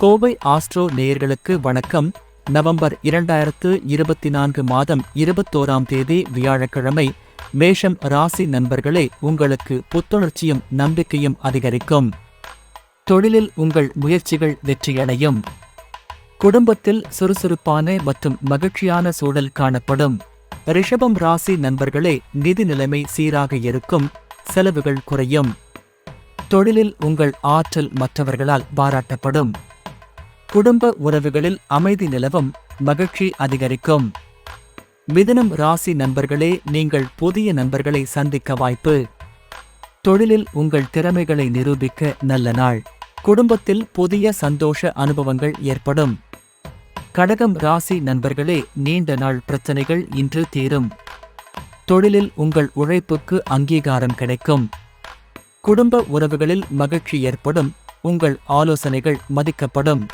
Kovai astro நேயர்களுக்கு வணக்கம். November இரண்டாயிரத்து இருபத்தி நான்கு மாதம் இருபத்தோராம் தேதி வியாழக்கிழமை மேஷம் ராசி நண்பர்களே உங்களுக்கு புத்துணர்ச்சியும் நம்பிக்கையும் அதிகரிக்கும். தொழிலில் உங்கள் முயற்சிகள் வெற்றியடையும். குடும்பத்தில் சுறுசுறுப்பான மற்றும் மகிழ்ச்சியான சூழல் காணப்படும். ரிஷபம் ராசி நண்பர்களே நிதி நிலைமை சீராக இருக்கும் செலவுகள் குறையும். தொழிலில் உங்கள் ஆற்றல் மற்றவர்களால் பாராட்டப்படும். குடும்ப உறவுகளில் அமைதி நிலவும் மகிழ்ச்சி அதிகரிக்கும். மிதனம் ராசி நண்பர்களே நீங்கள் புதிய நண்பர்களை சந்திக்க வாய்ப்பு. தொழிலில் உங்கள் திறமைகளை நிரூபிக்க நல்ல நாள். குடும்பத்தில் புதிய சந்தோஷ அனுபவங்கள் ஏற்படும். கடகம் ராசி நண்பர்களே நீண்ட நாள் பிரச்சனைகள் இன்று தீரும். தொழிலில் உங்கள் உழைப்புக்கு அங்கீகாரம் கிடைக்கும். குடும்ப உறவுகளில் மகிழ்ச்சி ஏற்படும் உங்கள் ஆலோசனைகள் மதிக்கப்படும்.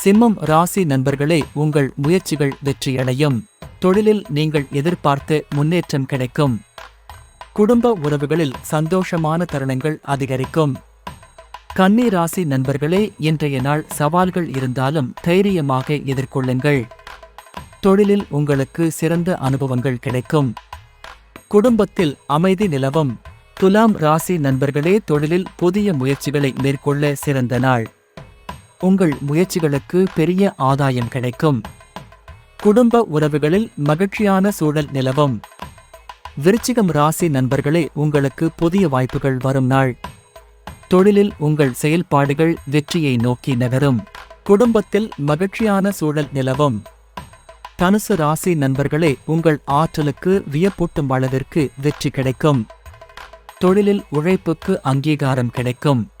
சிம்மம் ராசி நண்பர்களே உங்கள் முயற்சிகள் வெற்றியடையும். தொழிலில் நீங்கள் எதிர்பார்த்து முன்னேற்றம் கிடைக்கும். குடும்ப உறவுகளில் சந்தோஷமான தருணங்கள் அதிகரிக்கும். கன்னி ராசி நண்பர்களே இன்றைய நாள் சவால்கள் இருந்தாலும் தைரியமாக எதிர்கொள்ளுங்கள். தொழிலில் உங்களுக்கு சிறந்த அனுபவங்கள் கிடைக்கும். குடும்பத்தில் அமைதி நிலவும். துலாம் ராசி நண்பர்களே தொழிலில் புதிய முயற்சிகளை மேற்கொள்ள சிறந்த நாள். உங்கள் முயற்சிகளுக்கு பெரிய ஆதாயம் கிடைக்கும். குடும்ப உறவுகளில் மகிழ்ச்சியான சூழல் நிலவும். விருச்சிகம் ராசி நண்பர்களே உங்களுக்கு புதிய வாய்ப்புகள் வரும் நாள். தொழிலில் உங்கள் செயல்பாடுகள் வெற்றியை நோக்கி நகரும். குடும்பத்தில் மகிழ்ச்சியான சூழல் நிலவும். தனுசு ராசி நண்பர்களே உங்கள் ஆற்றலுக்கு வியப்பூட்டும் அளவிற்கு வெற்றி கிடைக்கும். தொழிலில் உழைப்புக்கு அங்கீகாரம் கிடைக்கும்.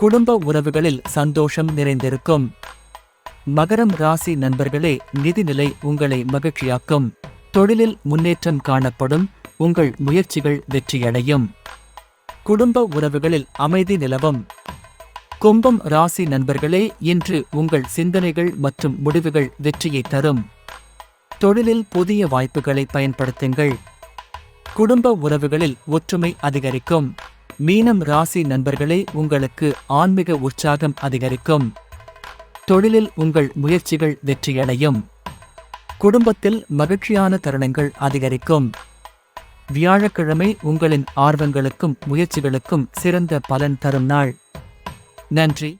குடும்ப உறவுகளில் சந்தோஷம் நிறைந்திருக்கும். மகரம் ராசி நண்பர்களே நிதிநிலை உங்களை மகிழ்ச்சியாக்கும். தொழிலில் முன்னேற்றம் காணப்படும் உங்கள் முயற்சிகள் வெற்றியடையும். குடும்ப உறவுகளில் அமைதி நிலவும். கும்பம் ராசி நண்பர்களே இன்று உங்கள் சிந்தனைகள் மற்றும் முடிவுகள் வெற்றியை தரும். தொழிலில் புதிய வாய்ப்புகளை பயன்படுத்துங்கள். குடும்ப உறவுகளில் ஒற்றுமை அதிகரிக்கும். மீனம் ராசி நண்பர்களே உங்களுக்கு ஆன்மீக உற்சாகம் அதிகரிக்கும். தொழிலில் உங்கள் முயற்சிகள் வெற்றியடையும். குடும்பத்தில் மகிழ்ச்சியான தருணங்கள் அதிகரிக்கும். வியாழக்கிழமை உங்களின் ஆர்வங்களுக்கும் முயற்சிகளுக்கும் சிறந்த பலன் தரும் நாள். நன்றி.